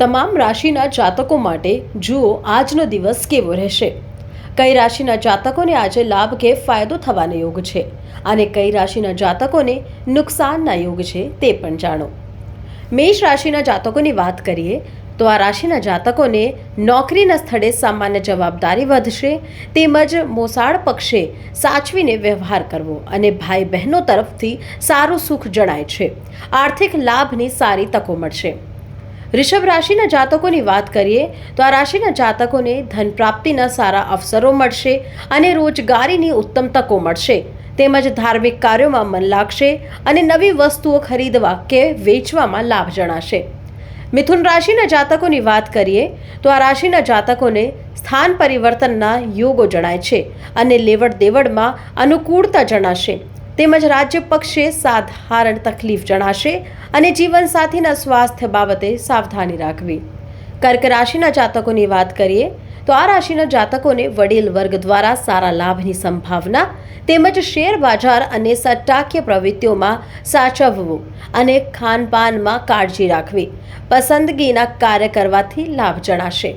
તમામ રાશિના જાતકો માટે જુઓ આજનો દિવસ કેવો રહેશે. કઈ રાશિના જાતકોને આજે લાભ કે ફાયદો થવાનો યોગ છે અને કઈ રાશિના જાતકોને નુકસાનના યોગ છે તે પણ જાણો. મેષ રાશિના જાતકોની વાત કરીએ તો આ રાશિના જાતકોને નોકરીના સ્થળે સામાન્ય જવાબદારી વધશે તેમજ મોસાળ પક્ષે સાચવીને વ્યવહાર કરવો અને ભાઈ બહેનો તરફથી સારું સુખ જણાય છે. આર્થિક લાભની સારી તકો મળશે. રિષભ રાશિના જાતકોની વાત કરીએ તો આ રાશિના જાતકોને ધન પ્રાપ્તિના સારા અવસરો મળશે અને રોજગારીની ઉત્તમ તકો મળશે. તેમજ ધાર્મિક કાર્યોમાં મન લાગશે અને નવી વસ્તુઓ ખરીદવા કે વેચવામાં લાભ જણાશે. મિથુન રાશિના જાતકોની વાત કરીએ તો આ રાશિના જાતકોને સ્થાન પરિવર્તનના યોગો જણાય છે અને લેવડ દેવડમાં અનુકૂળતા જણાશે. તેમજ રાજ્ય પક્ષે સાધારણ તકલીફ જણાશે અને જીવનસાથીના સ્વાસ્થ્ય બાબતે સાવધાની રાખવી. કર્ક રાશિના જાતકોની વાત કરીએ, તો આ રાશિના જાતકોને વડીલ વર્ગ દ્વારા સારા લાભની સંભાવના તેમજ શેર બજાર અને સટ્ટાકીય પ્રવૃત્તિઓમાં સાચવવું અને ખાનપાનમાં કાળજી રાખવી. પસંદગીના કાર્ય કરવાથી લાભ જણાશે.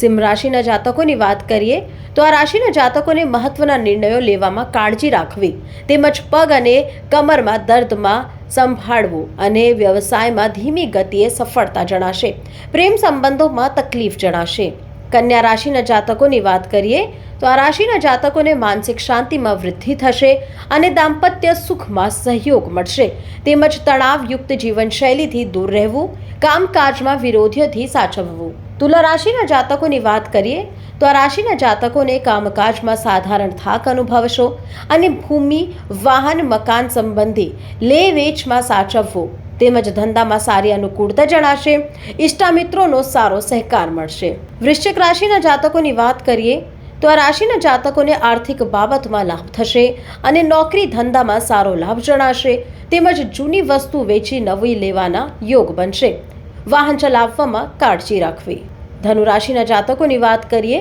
સિંહ રાશિના જાતકોની વાત કરીએ, તો આ રાશિના જાતકોને મહત્વના નિર્ણયો લેવામાં કાળજી રાખવી, તેમજ પગ અને કમરમાં દર્દમાં સંભાળવું અને વ્યવસાયમાં ધીમી ગતિએ સફળતા જણાશે. પ્રેમ સંબંધોમાં તકલીફ જણાશે. કન્યા રાશિના જાતકોની વાત કરીએ, તો આ રાશિના જાતકોને માનસિક શાંતિમાં વૃદ્ધિ થશે અને દાંપત્ય સુખમાં સહયોગ મળશે. તેમજ તણાવયુક્ત જીવનશૈલીથી દૂર રહેવું કામકાજમાં વિરોધીઓથી સાચવવું. તુલા રાશિના જાતકોની વાત કરીએ, તો આ રાશિના જાતકોને કામકાજમાં સાધારણ થાક અનુભવશો અને ભૂમિ, વાહન, મકાન સંબંધી લે વેચમાં સાચવવું. તેમજ ધંધામાં સારી અનુકૂળતા જણાશે ઇષ્ટામિત્રોનો સારો સહકાર મળશે. વૃશ્ચિક રાશિના જાતકોની વાત કરીએ, તો આ રાશિના જાતકોને આર્થિક બાબતમાં લાભ થશે અને નોકરી ધંધામાં સારો લાભ જણાશે. તેમજ જૂની વસ્તુ વેચી નવી લેવાના યોગ બનશે. વાહન ચલાવવામાં કાળજી રાખવી. ધનુ રાશિના જાતકોની વાત કરીએ,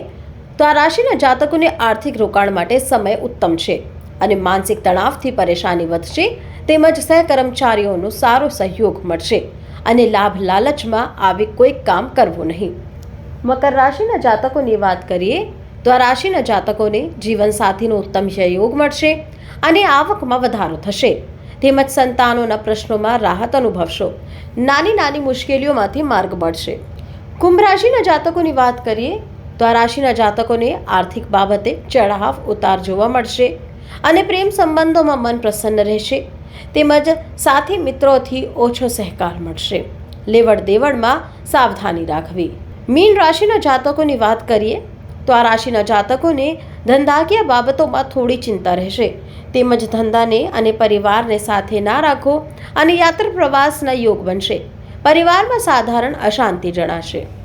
તો આ રાશિના જાતકોને આર્થિક રોકાણ માટે સમય ઉત્તમ છે અને માનસિક તણાવથી પરેશાની વધશે, તેમજ સહકર્મચારીઓનો સારો સહયોગ મળશે અને લાભ લાલચમાં આવી કોઈ કામ કરવું નહીં. મકર રાશિના જાતકોની વાત કરીએ, તો આ રાશિના જાતકોને જીવનસાથીનો ઉત્તમ સહયોગ મળશે અને આવકમાં વધારો થશે. તેમજ સંતાનોના પ્રશ્નોમાં રાહત અનુભવશો. નાની નાની મુશ્કેલીઓમાંથી માર્ગ મળશે. કુંભ રાશિના જાતકોની વાત કરીએ, તો આ રાશિના જાતકોને આર્થિક બાબતે ચઢાવ ઉતાર જોવા મળશે અને પ્રેમ સંબંધોમાં મન પ્રસન્ન રહેશે. તેમજ સાથી મિત્રોથી ઓછો સહકાર મળશે. લેવડ દેવડમાં સાવધાની રાખવી. મીન રાશિના જાતકોની વાત કરીએ તો આ રાશિના જાતકોને ધંધાકીય બાબતોમાં થોડી ચિંતા રહેશે. તેમજ ધંધાને અને પરિવારને સાથે ના રાખો અને યાત્રા પ્રવાસના યોગ બનશે. પરિવારમાં સાધારણ અશાંતિ જણાશે.